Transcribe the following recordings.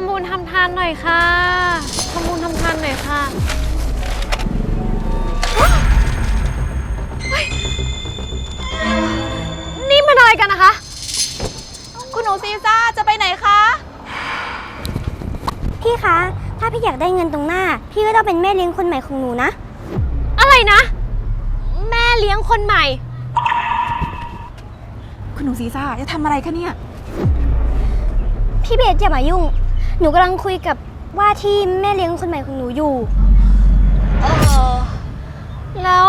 ำบุญทำทานหน่อยค่ะทำบุญทำทานหน่อยค่ะเฮ้ยนี่มันอะไรกันนะคะ คุณหนูซีซ่าจะไปไหนคะ พี่คะ ถ้าพี่อยากได้เงินตรงหน้า พี่ก็ต้องเป็นแม่เลี้ยงคนใหม่ของหนูนะ อะไรนะ แม่เลี้ยงคนใหม่ คุณหนูซีซ่าจะทำอะไรคะเนี่ย พี่เบสอย่ามายุ่ง หนูกำลังคุยกับว่าที่แม่เลี้ยงคนใหม่ของหนูอยู่ เออแล้ว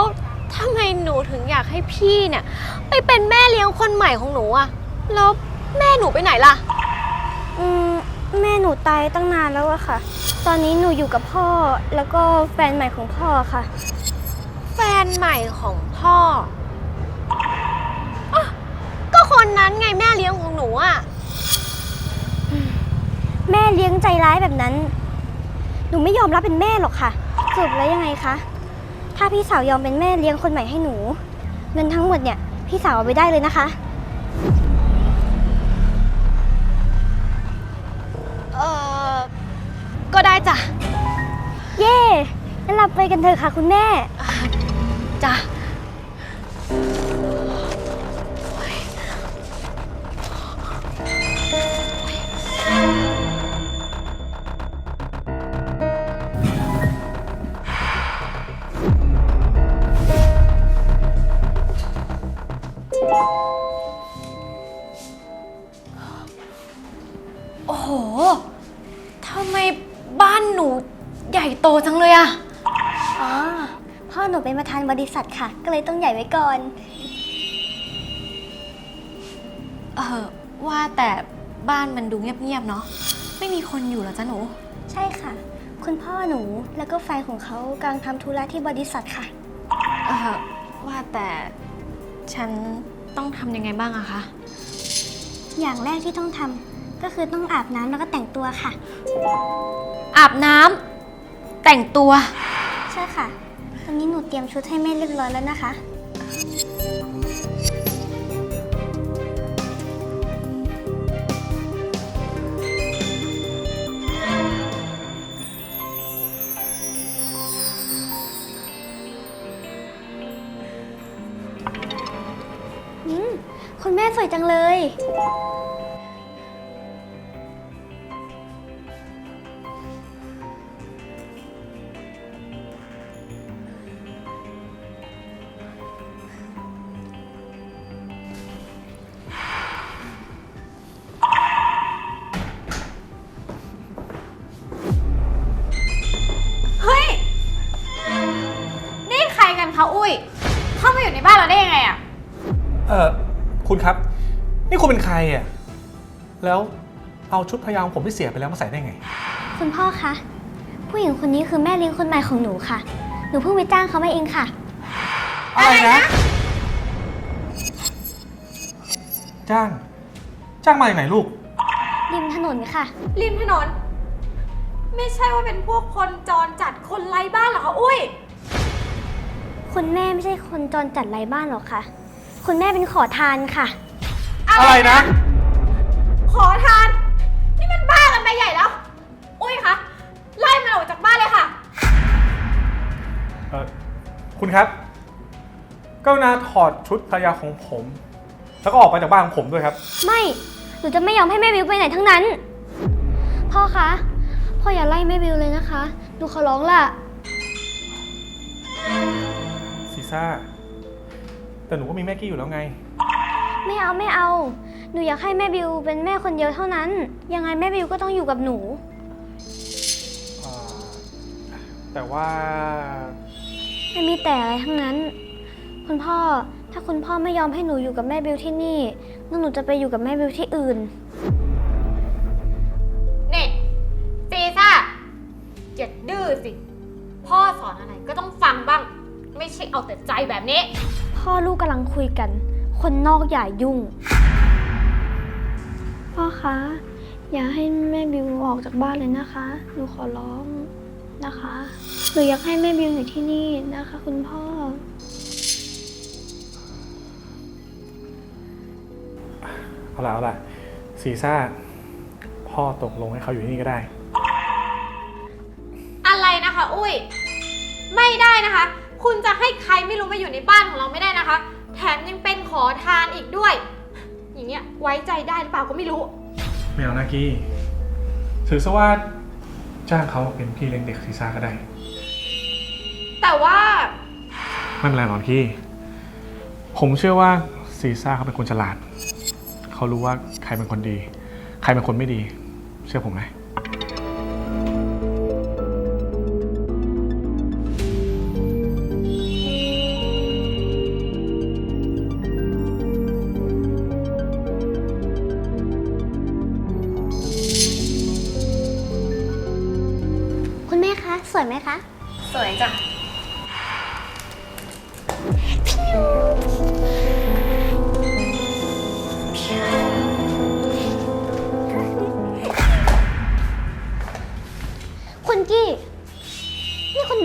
ทำไมหนูถึงอยากให้พี่เนี่ย ไปเป็นแม่เลี้ยงคนใหม่ของหนูอะแล้วแม่หนูไปไหนล่ะ อืมแม่หนูตายตั้งนานแล้วอะค่ะ ตอนนี้หนูอยู่กับพ่อแล้วก็แฟนใหม่ของพ่อค่ะ แฟนใหม่ของพ่ออะก็คนนั้นไงแม่เลี้ยงของหนูอะ แม่เลี้ยงใจร้ายแบบนั้น หนูไม่ยอมรับเป็นแม่หรอกค่ะสรุปแล้วยังไงคะ ถ้าพี่สาวยอมเป็นแม่เลี้ยงคนใหม่ให้หนู เงินทั้งหมดเนี่ย พี่สาวเอาไปได้เลยนะคะ เออก็ได้จ้ะ เย่งั้นเราไปกันเถอะค่ะ คุณแม่ จ้ะ โอ้โหทำไมบ้านหนูใหญ่โตจังเลยอะอ๋อ พ่อหนูเป็นประธานบริษัทค่ะ ก็เลยต้องใหญ่ไว้ก่อน เออว่าแต่บ้านมันดูเงียบๆเนาะ ไม่มีคนอยู่เหรอจ๊ะหนู ใช่ค่ะ คุณพ่อหนูแล้วก็แฟนของเขากำลังทำธุระที่บริษัทค่ะ เออว่าแต่ฉันต้องทำยังไงบ้างอะคะ อย่างแรกที่ต้องทำ ก็คือต้องอาบน้ำแล้วก็แต่งตัวค่ะ อาบน้ำแต่งตัว ใช่ค่ะ ตอนนี้หนูเตรียมชุดให้แม่เรียบร้อยแล้วนะคะ อืมคุณแม่สวยจังเลย เอาชุดพยาของผมที่เสียไปแล้วมาใส่ได้ไง คุณพ่อคะ ผู้หญิงคนนี้คือแม่เลี้ยงคนใหม่ของหนูค่ะ หนูเพิ่งไปจ้างเขามาเองค่ะ อะไรนะ จ้าง จ้างมาจากไหนลูก ริมถนนค่ะ ริมถนน ไม่ใช่ว่าเป็นพวกคนจรจัดคนไร้บ้านเหรอคะอุ้ย คุณแม่ไม่ใช่คนจรจัดไร้บ้านหรอกค่ะ คุณแม่เป็นขอทานค่ะ อะไรนะ คุณครับกรุณาถอดชุดภรรยาของผม แล้วก็ออกไปจากบ้านของผมด้วยครับ ไม่ หนูจะไม่ยอมให้แม่บิวไปไหนทั้งนั้น พ่อคะ พ่ออย่าไล่แม่บิวเลยนะคะ หนูขอร้องล่ะ ซีซ่า แต่หนูก็มีแม่กี้อยู่แล้วไง ไม่เอาไม่เอา หนูอยากให้แม่บิวเป็นแม่คนเดียวเท่านั้น ยังไงแม่บิวก็ต้องอยู่กับหนูอ่าแต่ว่า ไม่มีแต่อะไรทั้งนั้น คุณพ่อ ถ้าคุณพ่อไม่ยอมให้หนูอยู่กับแม่บิวที่นี่งั้นหนูจะไปอยู่กับแม่บิวที่อื่น นี่ซีซ่าอย่าดื้อสิ พ่อสอนอะไรก็ต้องฟังบ้าง ไม่ใช่เอาแต่ใจแบบนี้ พ่อลูกกำลังคุยกัน คนนอกอย่ายุ่ง พ่อคะ อย่าให้แม่บิวออกจากบ้านเลยนะคะ หนูขอร้อง นะคะหนูอยากให้แม่บิวอยู่ที่นี่นะคะ คุณพ่อ เอาล่ะเอาล่ะซีซ่าผพ่อตกลงให้เขาอยู่ที่นี่ก็ได้ อะไรนะคะ อุ้ย ไม่ได้นะคะ คุณจะให้ใครไม่รู้มาอยู่ในบ้านของเราไม่ได้นะคะ แถมยังเป็นขอทานอีกด้วย อย่างเงี้ยไว้ใจได้หรือเปล่าก็ไม่รู้ ไม่เอานะกี้ ถือซะว่า จ้างเขาเป็นพี่เลี้ยงเด็กซีซ่าก็ได้ แต่ว่า ไม่เป็นไรหรอกพี่ ผมเชื่อว่าซีซ่าเขาเป็นคนฉลาด เขารู้ว่าใครเป็นคนดี ใครเป็นคนไม่ดี เชื่อผมไหม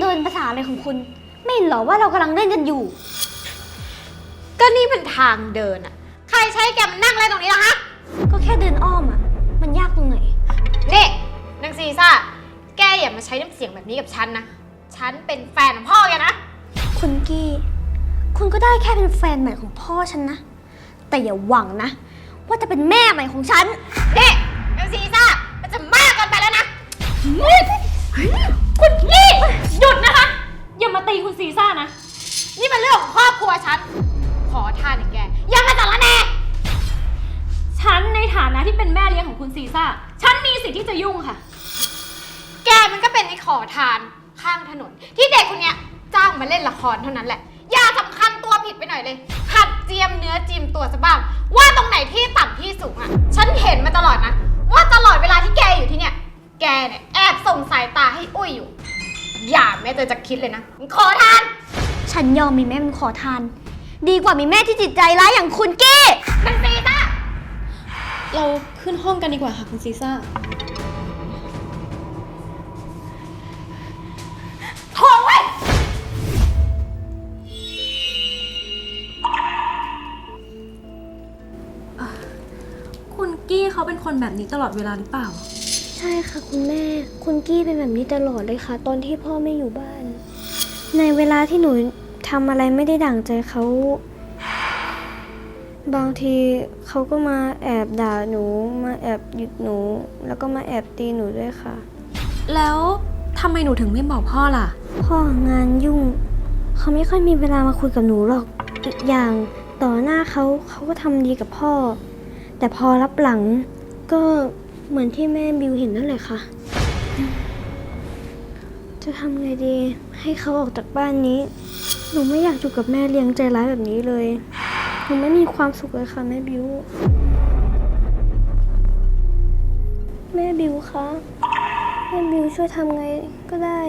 เดินภาษาอะไรของคุณ ไม่เห็นเหรอว่าเรากำลังเล่นกันอยู่ ก็นี่เป็นทางเดินอะใครใช้แกมานั่งอะไรตรงนี้ล่ะฮะ ก็แค่เดินอ้อมอะมันยากตรงไหน นี่นางซีซ่า แกอย่ามาใช้น้ำเสียงแบบนี้กับฉันนะ ฉันเป็นแฟนของพ่อแกนะ คุณกี้ คุณก็ได้แค่เป็นแฟนใหม่ของพ่อฉันนะ แต่อย่าหวังนะ ว่าจะเป็นแม่ใหม่ของฉัน นี่นางซีซ่า มันจะมากเกินไปแล้วนะ คุณนี่หยุดนะคะ อย่ามา ตีคุณซีซ่านะ นี่มันเรื่องของครอบครัวฉัน ขอทานอย่างแก อย่ามาสารแหน่ฉันในฐานะที่เป็นแม่เลี้ยงของคุณซีซ่า ฉันมีสิทธิ์ที่จะยุ่งค่ะ แกมันก็เป็นไอ้ขอทานข้างถนน ที่เด็กคนเนี้ยจ้างมาเล่นละครเท่านั้นแหละ อย่าสำคัญตัวผิดไปหน่อยเลย หัดเจียมเนื้อจิมตัวซะบ้าง ว่าตรงไหนที่ต่ำที่สูงอะฉันเห็นมาตลอดนะ ว่าตลอดเวลาที่แกอยู่ที่เนี่ย แกเนี่ยแอบส่งสายตาให้อุ้ยอยู่ อย่าแม้แต่จะคิดเลยนะมึงขอทาน ฉันยอมมีแม่เป็นขอทาน ดีกว่ามีแม่ที่จิตใจร้ายอย่างคุณกี้นังซีซ่าเราขึ้นห้องกันดีกว่าค่ะคุณซีซ่า โถเว้ย คุณกี้เขาเป็นคนแบบนี้ตลอดเวลาหรือเปล่า ใช่ค่ะคุณแม่ คุณกี้เป็นแบบนี้ตลอดเลยค่ะ ตอนที่พ่อไม่อยู่บ้าน ในเวลาที่หนูทำอะไรไม่ได้ดั่งใจเขา บางทีเขาก็มาแอบด่าหนู มาแอบหยุดหนู แล้วก็มาแอบตีหนูด้วยค่ะ แล้วทำไมหนูถึงไม่บอกพ่อล่ะ พ่องานยุ่ง เขาไม่ค่อยมีเวลามาคุยกับหนูหรอก อีกอย่างต่อหน้าเขาเขาก็ทำดีกับพ่อ แต่พอรับหลังก็ เหมือนที่แม่บิวเห็นนั่นแหละค่ะ จะทำไงดี ให้เขาออกจากบ้านนี้ หนูไม่อยากอยู่กับแม่เลี้ยงใจร้ายแบบนี้เลย หนูไม่มีความสุขเลยค่ะแม่บิว แม่บิวคะแม่บิวช่วยทำไงก็ได้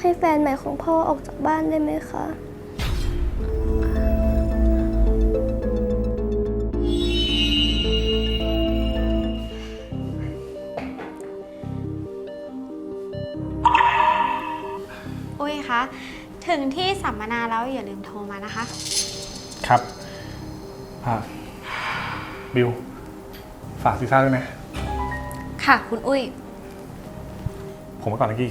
ให้แฟนใหม่ของพ่อออกจากบ้านได้ไหมคะ ถึงที่สัมมนาแล้วอย่าลืมโทรมานะคะ ครับอ่าบิว ฝากซีซ่าด้วยนะ ค่ะ คุณอุ้ย ผมไปก่อนนะกี้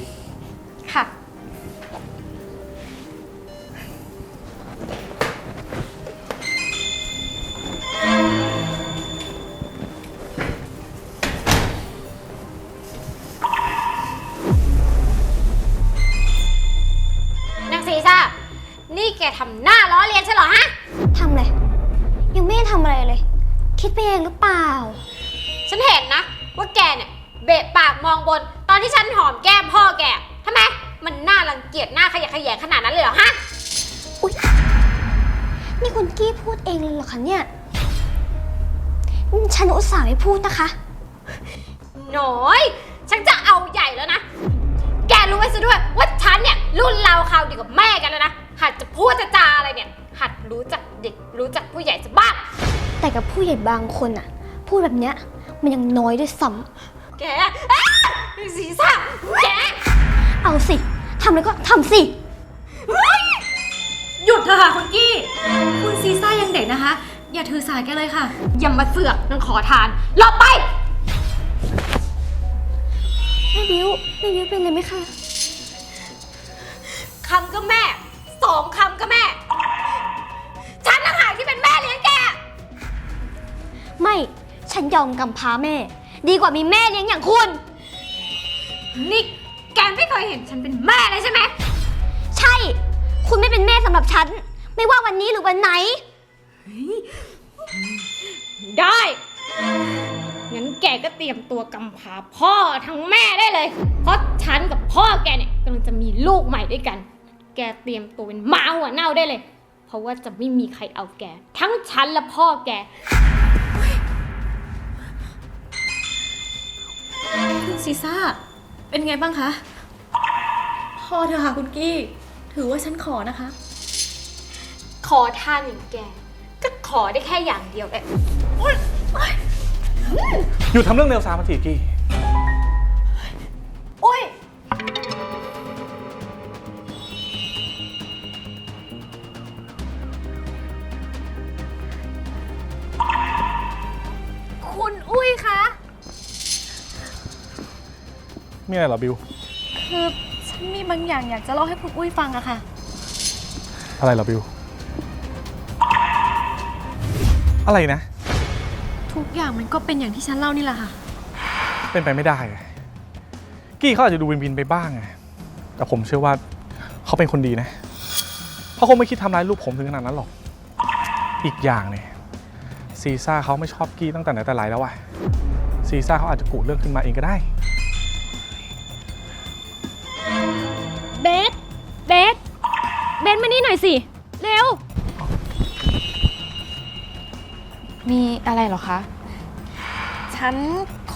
ผู้ใหญ่บางคนอะพูดแบบเนี้ยมันยังน้อยด้วยซ้แกอ้าสีซ่าแกำเอาสิทำแล้วก็ทำสิ หยุดเถอะค่ะคุณกี้ คุณซีซ่ายังเด็กนะคะ อย่าถือสาแกเลยค่ะ อย่ามาเสือกนางขอทานหลบไปแม่บิวเป็นอะไรไหมคะ คำก็แม่ สองคำก็แม่ ฉันยอมกำพร้าแม่ ดีกว่ามีแม่เลี้ยงอย่างคุณ นี่แกไม่เคยเห็นฉันเป็นแม่เลยใช่ไหม ใช่ คุณไม่เป็นแม่สำหรับฉัน ไม่ว่าวันนี้หรือวันไหน ได้ งั้นแกก็เตรียมตัวกำพร้าพ่อทั้งแม่ได้เลย เพราะฉันกับพ่อแกเนี่ยกำลังจะมีลูกใหม่ด้วยกัน แกเตรียมตัวเป็นหมาหัวเน่าได้เลย เพราะว่าจะไม่มีใครเอาแก ทั้งฉันและพ่อแก คุณซีซ่า เป็นไงบ้างคะ พอเถอะค่ะคุณกี้ ถือว่าฉันขอนะคะ ขอทานอย่างแก ก็ขอได้แค่อย่างเดียวแหละ หยุดทำเรื่องเร็วซามาทีกี้ มีอะไรเหรอบิว คือฉันมีบางอย่างอยากจะเล่าให้คุณอุ้ยฟังอะค่ะ อะไรเหรอบิว อะไรนะ ทุกอย่างมันก็เป็นอย่างที่ฉันเล่านี่แหละค่ะ เป็นไปไม่ได้อะกี้เขาอาจจะดูวินวินไปบ้างไงแต่ผมเชื่อว่าเขาเป็นคนดีนะเขาคงไม่คิดทำร้ายลูกผมถึงขนาดนั้นหรอก อีกอย่างเนี่ยซีซ่าเขาไม่ชอบกี้ตั้งแต่ไหนแต่ไรแล้วอะซีซ่าเขาอาจจะกุเรื่องขึ้นมาเองก็ได้ นี่หน่อยสิ เร็ว มีอะไรเหรอคะ ฉัน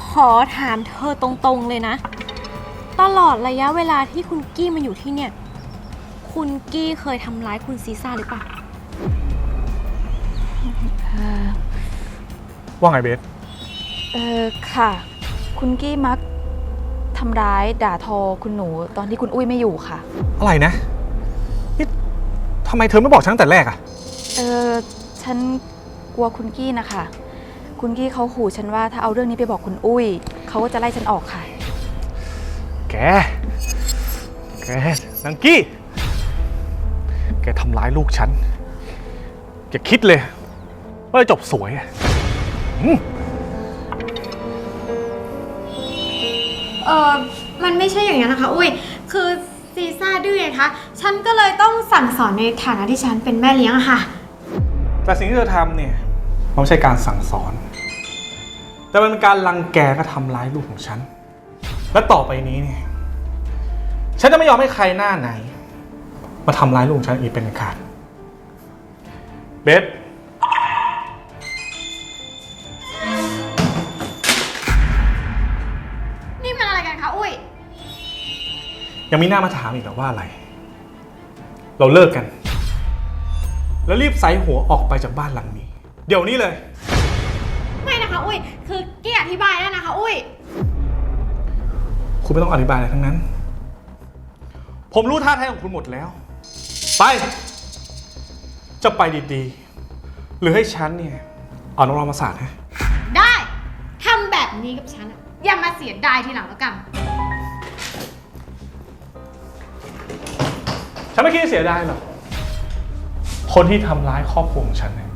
ขอถามเธอตรงๆเลยนะ ตลอดระยะเวลาที่คุณกี้มาอยู่ที่เนี่ย คุณกี้เคยทำร้ายคุณซีซ่าหรือเปล่า ว่าไงเบส เออค่ะ คุณกี้มักทำร้ายด่าทอคุณหนูตอนที่คุณอุ้ยไม่อยู่ค่ะ อะไรนะนี่ ทำไมเธอไม่บอกฉันตั้งแต่แรกอะเออฉันกลัวคุณกี้นะคะ คุณกี้เขาขู่ฉันว่าถ้าเอาเรื่องนี้ไปบอกคุณอุ้ย เขาก็จะไล่ฉันออกค่ะ แก แกนังกี้ แกทำร้ายลูกฉัน อย่าคิดเลย ว่าจะจบสวยอะอืมเออมันไม่ใช่อย่างนั้นนะคะ อุ้ย คือ ซีซ่าดื้อไงคะ ฉันก็เลยต้องสั่งสอนในฐานะที่ฉันเป็นแม่เลี้ยงอะค่ะ แต่สิ่งที่เธอทำเนี่ยมันไม่ใช่การสั่งสอน แต่มันเป็นการรังแกก็ทำร้ายลูกของฉัน และต่อไปนี้เนี่ย ฉันจะไม่ยอมให้ใครหน้าไหน มาทำร้ายลูกของฉันอีกเป็นอันขาดเบส ยังมีหน้ามาถามอีกเหรอว่าอะไร เราเลิกกัน แล้วรีบใส่หัวออกไปจากบ้านหลังนี้ เดี๋ยวนี้เลย ไม่นะคะ อุ้ย คือเกี้อธิบายแล้วนะคะ อุ้ย คุณไม่ต้องอธิบายอะไรทั้งนั้น ผมรู้ท่าแท้ของคุณหมดแล้ว ไป จะไปดีๆ หรือให้ฉันเนี่ย เอาน้องรองมาสาดฮะได้ ทำแบบนี้กับฉันอะอย่ามาเสียดายทีหลังแล้วกัน ฉันไม่คิดจะเสียดายหรอกคนที่ทำร้ายครอบครัวของฉันเนี่ย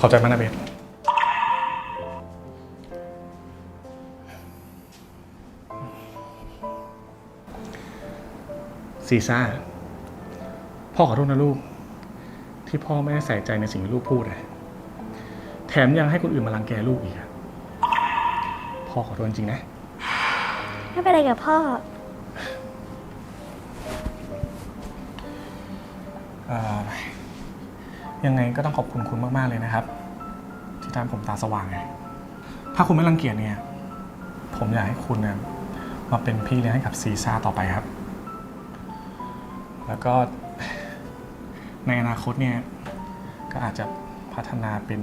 ขอบใจมากนะเบนซีซ่า พ่อขอโทษนะลูก ที่พ่อไม่ได้ใส่ใจในสิ่งที่ลูกพูดอะ ถมยังให้คนอื่นมารังแกลูกอีกอะพ่อขอโทษจริงๆนะ ไม่เป็นไรกับพ่อ เอ่อยังไงก็ต้องขอบคุณคุณมากๆเลยนะครับ ที่ทำให้ผมตาสว่างไงถ้าคุณไม่รังเกียจเนี่ย ผมอยากให้คุณเนี่ยมาเป็นพี่เลี้ยงให้กับซีซ่าต่อไปครับ แล้วก็ ในอนาคตเนี่ย ก็อาจจะพัฒนาเป็น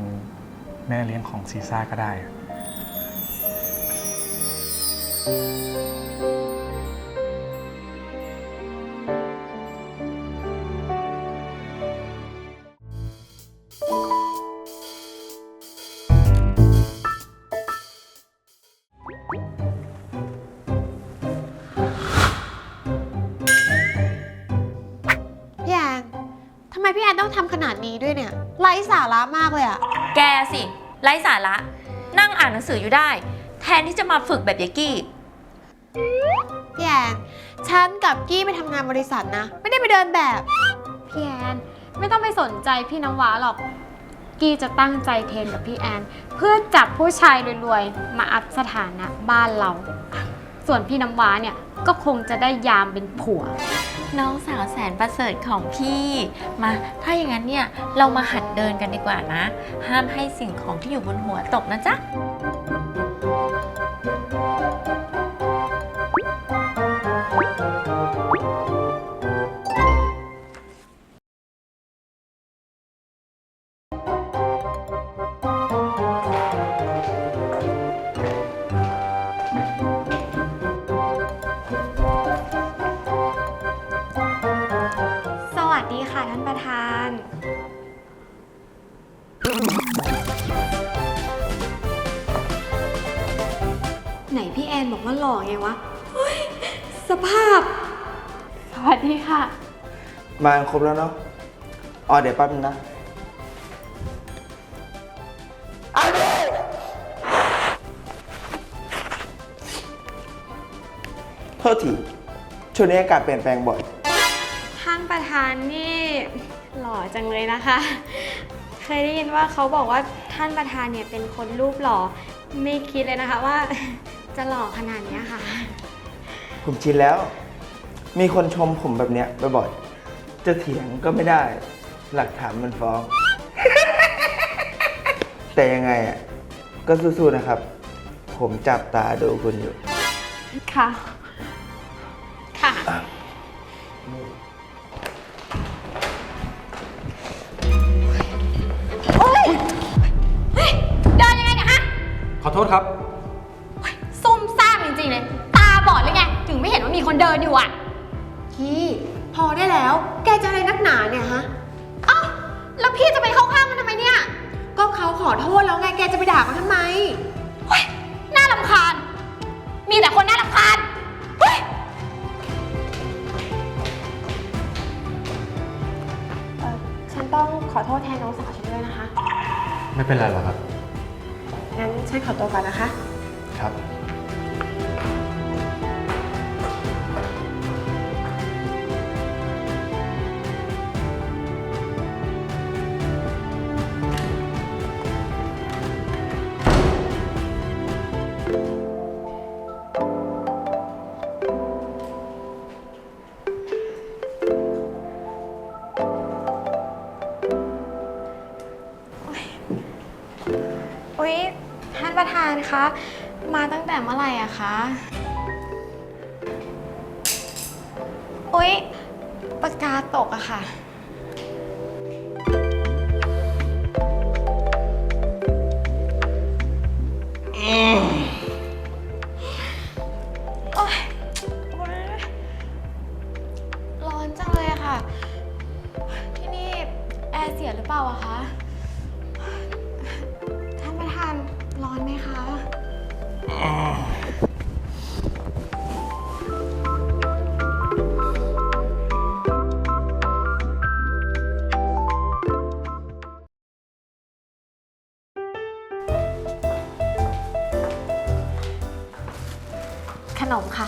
แม่เลี้ยงของซีซ่าก็ได้ พี่แอนทำไมพี่แอนต้องทำขนาดนี้ด้วยเนี่ยไร้สาระมากเลยอะแกสิ ไร้สาระ นั่งอ่านหนังสืออยู่ได้ แทนที่จะมาฝึกแบบยายกี้ พี่แอนฉันกับกี้ไปทำงานบริษัทนะ ไม่ได้ไปเดินแบบ พี่แอนไม่ต้องไปสนใจพี่น้ำว้าหรอก กี้จะตั้งใจเทรนกับพี่แอน เพื่อจับผู้ชายรวยๆ มาอัพสถานะบ้านเรา ส่วนพี่น้ำว้าเนี่ยก็คงจะได้ยามเป็นผัว น้องสาวแสนประเสริฐของพี่ มา ถ้าอย่างนั้นเนี่ย เรามาหัดเดินกันดีกว่านะ ห้ามให้สิ่งของที่อยู่บนหัวตกนะจ๊ะ ครบแล้วเนาะอ๋อเดี๋ยวแป๊บนึงนะอันนี้โทษทีช่วงนี้อากาศเปลี่ยนแปลงบ่อย ท่านประธานนี่หล่อจังเลยนะคะ เคยได้ยินว่าเขาบอกว่าท่านประธานเนี่ยเป็นคนรูปหล่อ ไม่คิดเลยนะคะว่า จะหล่อขนาดเนี้ยค่ะ ผมชินแล้ว มีคนชมผมแบบเนี้ยบ่อยๆ จะเถียงก็ไม่ได้ หลักฐานมันฟ้อง แต่ยังไงอะก็สู้ๆนะครับ ผมจับตาดูคุณอยู่ ค่ะ ค่ะเดินยังไงเนี่ยฮะขอโทษครับซุ่มซ่ามจริงๆเลย ตาบอดหรือไง ถึงไม่เห็นว่ามีคนเดินอยู่อะกี้ พอได้แล้ว แกจะอะไรนักหนาเนี่ยฮะ เอ้า แล้วพี่จะไปเข้าข้างมันทำไมเนี่ย ก็เขาขอโทษแล้วไง แกจะไปด่าเขาทำไม เฮ้ย น่ารำคาญ มีแต่คนน่ารำคาญ เฮ้ยฉันต้องขอโทษแทนน้องสาวฉันด้วยนะคะ ไม่เป็นไรหรอกครับ งั้นฉันขอตัวก่อนนะคะ ครับ ประธานคะ มาตั้งแต่เมื่อไหร่อะคะ อุ๊ยปากกาตกอะค่ะ ขนมค่ะ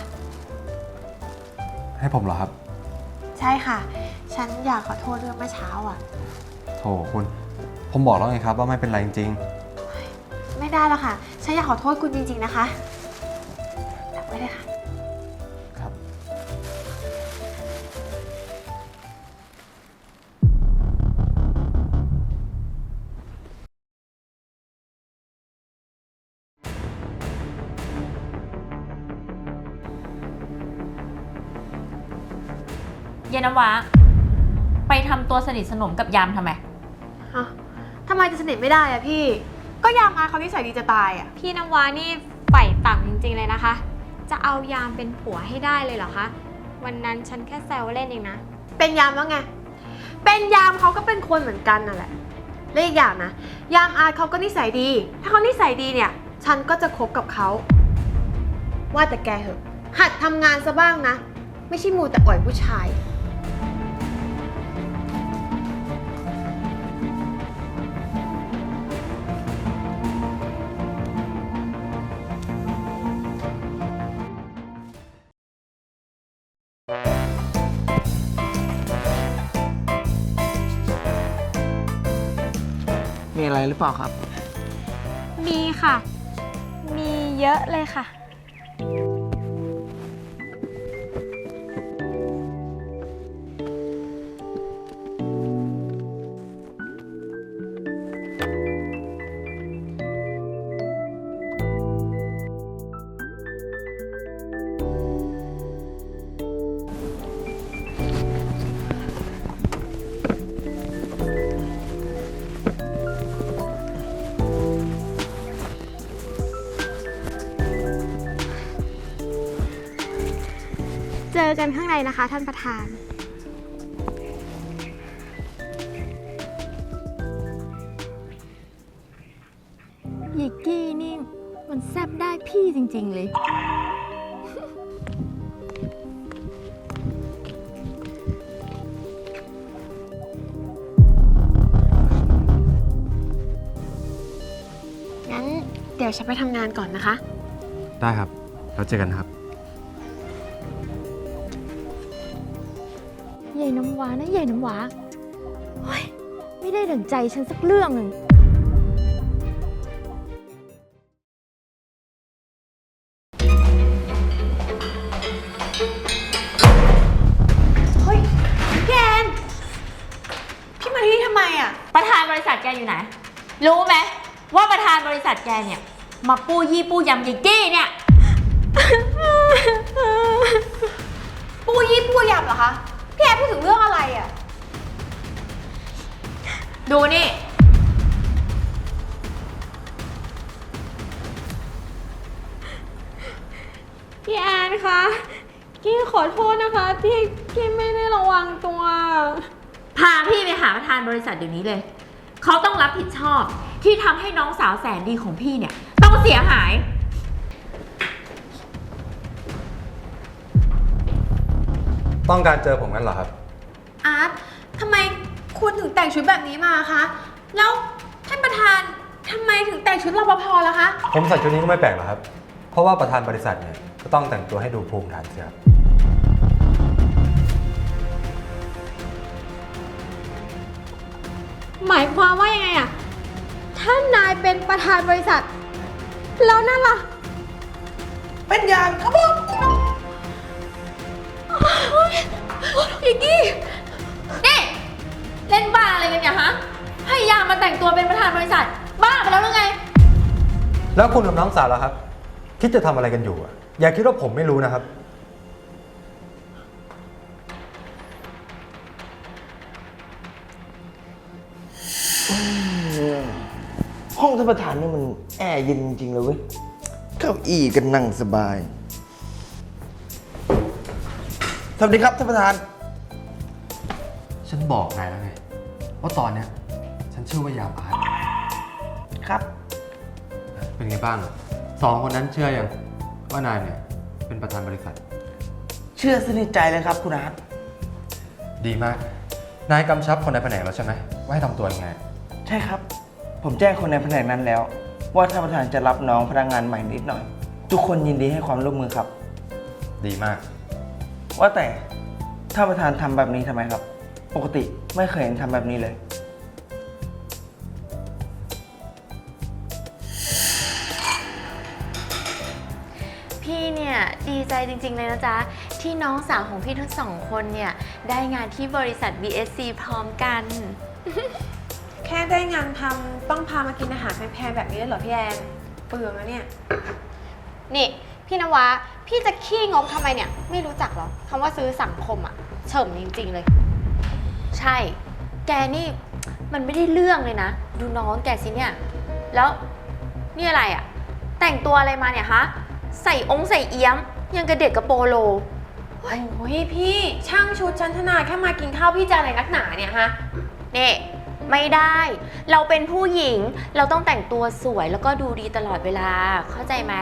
ให้ผมเหรอครับ ใช่ค่ะ ฉันอยากขอโทษเรื่องเมื่อเช้าอะ โถคุณ ผมบอกแล้วไงครับ ว่าไม่เป็นไรจริงไม่ได้แล้วค่ะ ฉันอยากขอโทษคุณจริง ๆ นะคะรับไว้เลยค่ะ นำวะไปทำตัวสนิทสนมกับยามทำไม ฮะทำไมจะสนิทไม่ได้อะพี่ ก็ยามอาเขานิสัยดีจะตายอะพี่น้ำว้านี่ใฝ่ต่ำจริงๆเลยนะคะ จะเอายามเป็นผัวให้ได้เลยเหรอคะ วันนั้นฉันแค่แซวเล่นเองนะ เป็นยามแล้วไง เป็นยามเขาก็เป็นคนเหมือนกันนั่นแหละและอีกอย่างนะ ยามอาเขาก็นิสัยดี ถ้าเขานิสัยดีเนี่ย ฉันก็จะคบกับเขา ว่าแต่แกเหอะ หัดทำงานซะบ้างนะ ไม่ใช่มูแต่อ่อยผู้ชาย หรือเปล่าครับ มีค่ะ มีเยอะเลยค่ะ อกันข้างในนะคะ ท่านประธานยายกี้นี่มันแซบได้พี่จริง ๆ เลย งั้นเดี๋ยวฉันไปทำงานก่อนนะคะ ได้ครับแล้วเจอกันครับานะใหญ่น้ำหวาโอ๊ยไม่ได้ดั่งใจฉันสักเรื่องหนึ่งเฮ้ยพี่แอนพี่มาที่นี่ทำไมอะ ประธานบริษัทแกอยู่ไหน รู้ไหมว่าประธานบริษัทแกเนี่ย มาปู้ยี่ปู้ยำยายกี้เนี่ย ปูยี่ปูยำเหรอคะ พี่แอนพูดถึงเรื่องอะไรอะ ดูนี่ พี่แอนคะ กี้ขอโทษนะคะที่กี้ไม่ได้ระวังตัว พาพี่ไปหาประธานบริษัทเดี๋ยวนี้เลย เขาต้องรับผิดชอบที่ทำให้น้องสาวแสนดีของพี่เนี่ย ต้องเสียหาย ต้องการเจอผมกันเหรอครับ งแต่งชุดแบบนี้มาคะ แล้วท่านประธานทำไมถึงแต่งชุดรปภล่ะคะ ผมใส่ชุดนี้ก็ไม่แปลกหรอกครับ เพราะว่าประธานบริษัทเนี่ยก็ต้องแต่งตัวให้ดูภูมิฐานเสียครับหมายความว่ายังไงอะท่านนายเป็นประธานบริษัท แล้วนั่นล่ะ เป็นอย่างครับผมอีกกี้นี่ เล่นบ้าอะไรกันเนี่ยฮะพยายามมาแต่งตัวเป็นประธานบริษัท บ้าไปแล้วหรือไง แล้วคุณกับน้องสาวล่ะครับ คิดจะทำอะไรกันอยู่อะอย่าคิดว่าผมไม่รู้นะครับ ห้องท่านประธานนี่มันแอร์เย็นจริงๆเลยเว้ย เก้าอี้ก็นั่งสบาย สวัสดีครับท่านประธาน ฉันบอกนายแล้วไง ว่าตอนเนี้ยฉันชื่อว่ายามอาร์ตครับ เป็นไงบ้างสองคนนั้นเชื่อยังว่านายเนี่ยเป็นประธานบริษัท เชื่อสนิทใจเลยครับคุณอาร์ตดีมาก นายกำชับคนในแผนกแล้วใช่ไหมว่าให้ทำตัวยังไง ใช่ครับ ผมแจ้งคนในแผนกนั้นแล้ว ว่าท่านประธานจะรับน้องพนักงานใหม่นิดหน่อย ทุกคนยินดีให้ความร่วมมือครับ ดีมาก ว่าแต่ท่านประธานทำแบบนี้ทำไมครับ ปกติไม่เคยเห็นทำแบบนี้เลย พี่เนี่ยดีใจจริง ๆ เลยนะจ๊ะ ที่น้องสาวของพี่ทั้งสองคนเนี่ย ได้งานที่บริษัท BSC พร้อมกัน แค่ได้งานทำต้องพามากินอาหารแพงๆแบบนี้เลยเหรอพี่แอนเปลืองนะเนี่ย นี่ พี่นวะ พี่จะขี้งกทำไมเนี่ย ไม่รู้จักเหรอคำว่าซื้อสังคมอะเฉิมจริง ๆ เลย ใช่ แกนี่มันไม่ได้เรื่องเลยนะ ดูน้องแกสิเนี่ย แล้วนี่อะไรอะแต่งตัวอะไรมาเนี่ยฮะ ใส่องค์ใส่เอี้ยม ยังกระเด็กกระโปโล โอ้ยพี่ช่างชุดชั้นธนาแค่มากินข้าวพี่จะอะไรนักหนาเนี่ยฮะนี่ไม่ได้ เราเป็นผู้หญิง เราต้องแต่งตัวสวยแล้วก็ดูดีตลอดเวลา เข้าใจไหม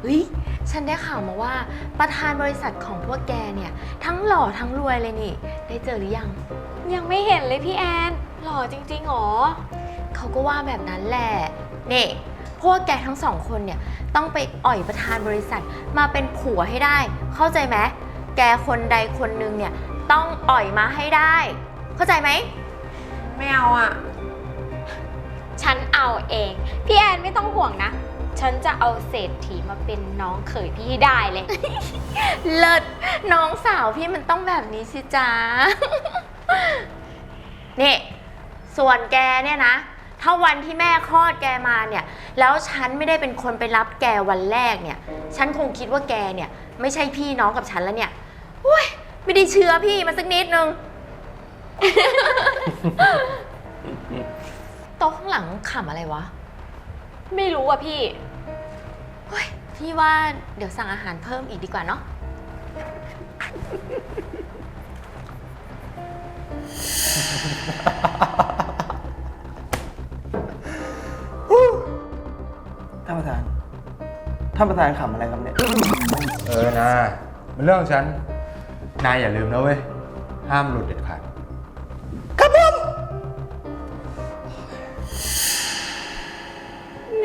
เฮ้ย ฉันได้ข่าวมาว่า ประธานบริษัทของพวกแกเนี่ย ทั้งหล่อทั้งรวยเลยนี่ ได้เจอหรือยัง ยังไม่เห็นเลยพี่แอน หล่อจริงๆหรอ เขาก็ว่าแบบนั้นแหละนี่พวกแกทั้งสองคนเนี่ย ต้องไปอ่อยประธานบริษัทมาเป็นผัวให้ได้ เข้าใจไหมแกคนใดคนหนึ่งเนี่ย ต้องอ่อยมาให้ได้ เข้าใจไหม ไม่เอาอะ ฉันเอาเอง พี่แอนไม่ต้องห่วงนะ ฉันจะเอาเศรษฐีมาเป็นน้องเขยพี่ให้ได้เลย เลิศน้องสาวพี่มันต้องแบบนี้สิจ๊ะ นี่ ส่วนแกเนี่ยนะ ถ้าวันที่แม่คลอดแกมาเนี่ย แล้วฉันไม่ได้เป็นคนไปรับแกวันแรกเนี่ย ฉันคงคิดว่าแกเนี่ย ไม่ใช่พี่น้องกับฉันแล้วเนี่ยอุ้ยไม่ได้เชื้อพี่มาสักนิดนึง โต๊ะข้างหลังขำอะไรวะ ไม่รู้อะพี่ เฮ้ยพี่ว่าเดี๋ยวสั่งอาหารเพิ่มอีกดีกว่าเนาะ ท่านประธาน ท่านประธานขำอะไรครับเนี่ย เออนะ มันเรื่องของฉัน นายอย่าลืมนะเว้ย ห้ามหลุดเด็ดขาด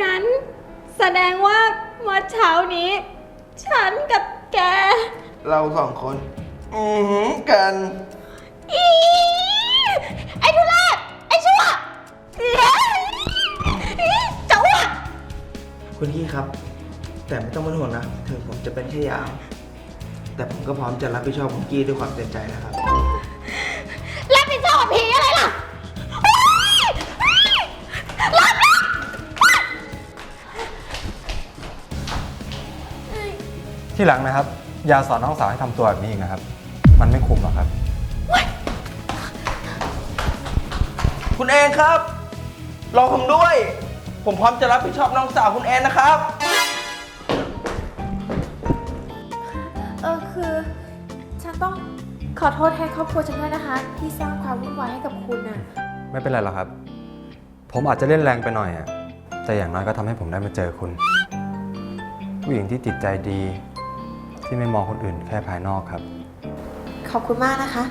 งั้น แสดงว่า เมื่อเช้านี้ ฉันกับแก เราสองคน อือหือกัน อีไอ้ทุเรศไอ้ชั่วเดี๋ยวอีจะอ้วกคุณพี่ครับ แต่ไม่ต้องเป็นห่วงนะถึงผมจะเป็นแค่ยาม แต่ผมก็พร้อมจะรับผิดชอบคุณกี้ด้วยความเต็มใจนะครับรับ ที่หลังนะครับ อย่าสอนน้องสาวให้ทำตัวแบบนี้อีกนะครับ มันไม่คุ้มหรอกครับ คุณแอนครับ รอผมด้วย ผมพร้อมจะรับผิดชอบน้องสาวคุณแอนนะครับ เออคือ ฉันต้องขอโทษแทนครอบครัวฉันด้วยนะคะ ที่สร้างความวุ่นวายให้กับคุณน่ะ ไม่เป็นไรหรอกครับ ผมอาจจะเล่นแรงไปหน่อยอะแต่อย่างน้อยก็ทำให้ผมได้มาเจอคุณ ผู้หญิงที่จิตใจดี ที่ไม่มองคนอื่นแค่ภายนอกครับ ขอบคุณมากนะคะ